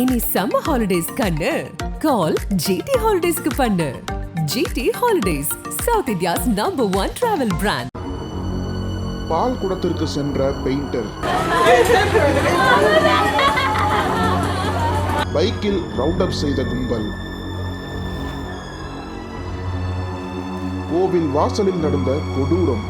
இனி summer holidays கண்ணு. கால் GT ஹாலிடேஸ்க்கு பண்ணு. GT holidays south India's number one travel brand பால் குடத்திற்கு சென்ற பெயிண்டர். பைக்கில் ரவுண்ட் அப் செய்த கும்பல். கோவில் வாசலில் நடந்த கொடூரம்.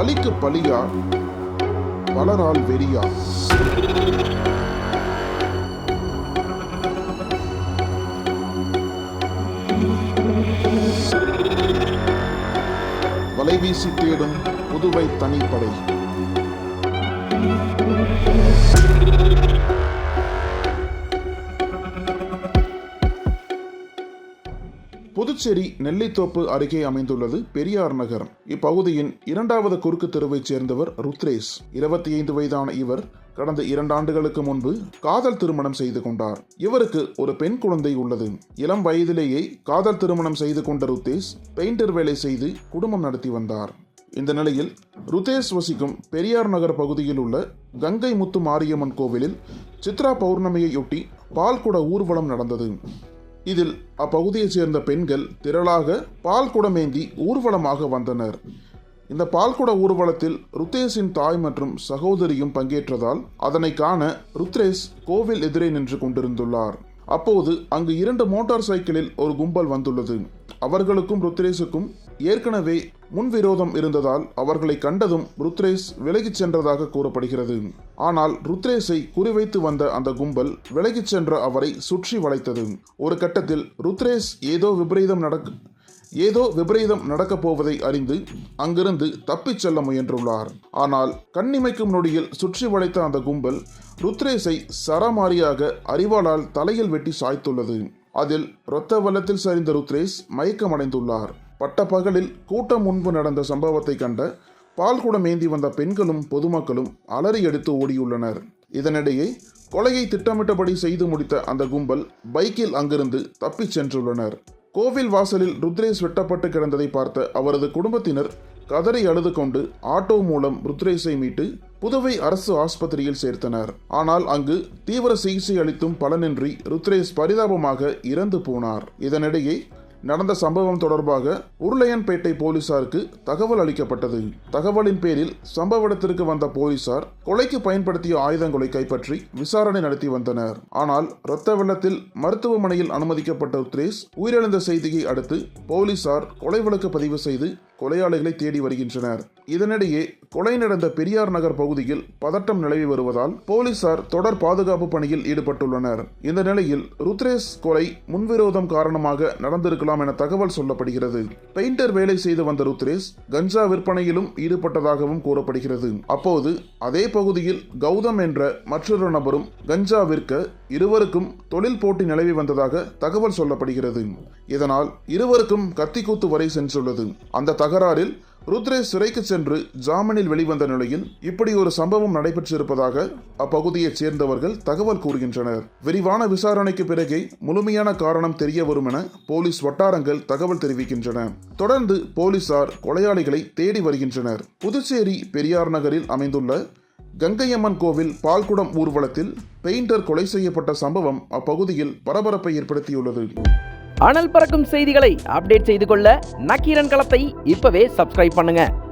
பலிக்கு பலியா பலரால் வெறியா? வலைவீசி தேடும் புதுவை தனிப்படை. புதுச்சேரி நெல்லித்தோப்பு அருகே அமைந்துள்ளது பெரியார் நகர் இப்பகுதியின் இரண்டாவது குறுக்கு தெருவைச் சேர்ந்தவர் ருத்ரேஷ். இருபத்தி ஐந்து வயதான இவர் கடந்த இரண்டு ஆண்டுகளுக்கு முன்பு காதல் திருமணம் செய்து கொண்டார். இவருக்கு ஒரு பெண் குழந்தை உள்ளது. இளம் வயதிலேயே காதல் திருமணம் செய்து கொண்ட ருத்தேஷ் பெயிண்டர் வேலை செய்து குடும்பம் நடத்தி வந்தார். இந்த நிலையில் ருதேஷ் வசிக்கும் பெரியார் நகர் பகுதியில் உள்ள கங்கை முத்து மாரியம்மன் கோவிலில் சித்ரா பௌர்ணமியையொட்டி பால்குட ஊர்வலம் நடந்தது. இதில் அப்பகுதியைச் சேர்ந்த பெண்கள் திரளாக பால் குடமேந்தி ஊர்வலமாக வந்தனர். இந்த பால்குட ஊர்வலத்தில் ருத்தேஷின் தாய் மற்றும் சகோதரியும் பங்கேற்றதால் அதனை காண ருத்ரேஷ் கோவில் எதிரே நின்று கொண்டிருந்துள்ளார். அப்போது அங்கு இரண்டு மோட்டார் சைக்கிளில் ஒரு கும்பல் வந்துள்ளது. அவர்களுக்கும் ருத்ரேஸுக்கும் ஏற்கனவே முன்விரோதம் இருந்ததால் அவர்களை கண்டதும் ருத்ரேஷ் விலகிச் சென்றதாக கூறப்படுகிறது. ஆனால் ருத்ரேஷை குறிவைத்து வந்த அந்த கும்பல் விலகிச் சென்ற அவரை சுற்றி வளைத்தது. ஒரு கட்டத்தில் ருத்ரேஷ் ஏதோ விபரீதம் நடக்க ஏதோ விபரீதம் நடக்கப் போவதை அறிந்து அங்கிருந்து தப்பிச் செல்ல முயன்றுள்ளார். ஆனால் கண்ணிமைக்கும் நொடியில் சுற்றி வளைத்த அந்த கும்பல் ருத்ரேஷை சரமாரியாக அறிவாளால் தலையில் வெட்டி சாய்த்துள்ளது. அதில் இரத்த வல்லத்தில் சரிந்த ருத்ரேஷ் மயக்கமடைந்துள்ளார். பட்ட பகலில் கூட்டம் முன்பு நடந்த சம்பவத்தை கண்ட பால்குடம் ஏந்தி வந்த பெண்களும் பொதுமக்களும் அலறி எடுத்து ஓடியுள்ளனர். இதனிடையே கொலையை திட்டமிட்டபடி செய்து முடித்த அந்த கும்பல் பைக்கில் அங்கிருந்து தப்பிச் சென்றுள்ளனர். கோவில் வாசலில் ருத்ரேஷ் வெட்டப்பட்டு கிடந்ததை பார்த்த அவரது குடும்பத்தினர் கதறி அழுது கொண்டு ஆட்டோ மூலம் ருத்ரேஷை மீட்டு புதுவை அரசு ஆஸ்பத்திரியில் சேர்த்தனர். ஆனால் அங்கு தீவிர சிகிச்சை அளித்தும் பலனின்றி ருத்ரேஷ் பரிதாபமாக இறந்து போனார். இதனிடையே நடந்த சம்பவம் தொடர்பாக உருளையன்பேட்டை போலீசாருக்கு தகவல் அளிக்கப்பட்டது. தகவலின் பேரில் சம்பவ இடத்திற்கு வந்த போலீசார் கொலைக்கு பயன்படுத்திய ஆயுதங்களை கைப்பற்றி விசாரணை நடத்தி வந்தனர். ஆனால் இரத்த வெள்ளத்தில் மருத்துவமனையில் அனுமதிக்கப்பட்ட உத்ரேஷ் உயிரிழந்த செய்தியை அடுத்து போலீசார் கொலை வழக்கு பதிவு செய்து கொலையாளிகளை தேடி வருகின்றனர். இதனிடையே கொலை நடந்த பெரியார் நகர் பகுதியில் பதட்டம் நிலவி வருவதால் போலீசார் தொடர் பாதுகாப்பு பணியில் ஈடுபட்டுள்ளனர். இந்த நிலையில் ருத்ரேஷ் கொலை முன்விரோதம் காரணமாக நடந்திருக்கலாம் என தகவல் சொல்லப்படுகிறது. பெயிண்டர் வேலை செய்து வந்த ருத்ரேஷ் கஞ்சா விற்பனையிலும் ஈடுபட்டதாகவும் கூறப்படுகிறது. அப்போது அதே பகுதியில் கௌதம் என்ற மற்றொரு நபரும் கஞ்சா விற்க இருவருக்கும் தொழில் போட்டி நிலவி வந்ததாக தகவல் சொல்லப்படுகிறது. இதனால் இருவருக்கும் கத்திக்கூத்து வரை சென்றுள்ளது. அந்த தகராறில் ருத்ரேஷ் சிறைக்கு சென்று ஜாமீனில் வெளிவந்த நிலையில் இப்படி ஒரு சம்பவம் நடைபெற்றிருப்பதாக அப்பகுதியைச் சேர்ந்தவர்கள் தகவல் கூறுகின்றனர். விரிவான விசாரணைக்கு பிறகே முழுமையான காரணம் தெரிய வரும் என போலீஸ் வட்டாரங்கள் தகவல் தெரிவிக்கின்றன. தொடர்ந்து போலீசார் கொலையாளிகளை தேடி வருகின்றனர். புதுச்சேரி பெரியார் நகரில் அமைந்துள்ள கங்கையம்மன் கோவில் பால்குடம் ஊர்வலத்தில் பெயிண்டர் கொலை செய்யப்பட்ட சம்பவம் அப்பகுதியில் பரபரப்பை ஏற்படுத்தியுள்ளது. அனல் பறக்கும் செய்திகளை அப்டேட் செய்து கொள்ள நக்கீரன் களத்தை இப்பவே சப்ஸ்கிரைப் பண்ணுங்க.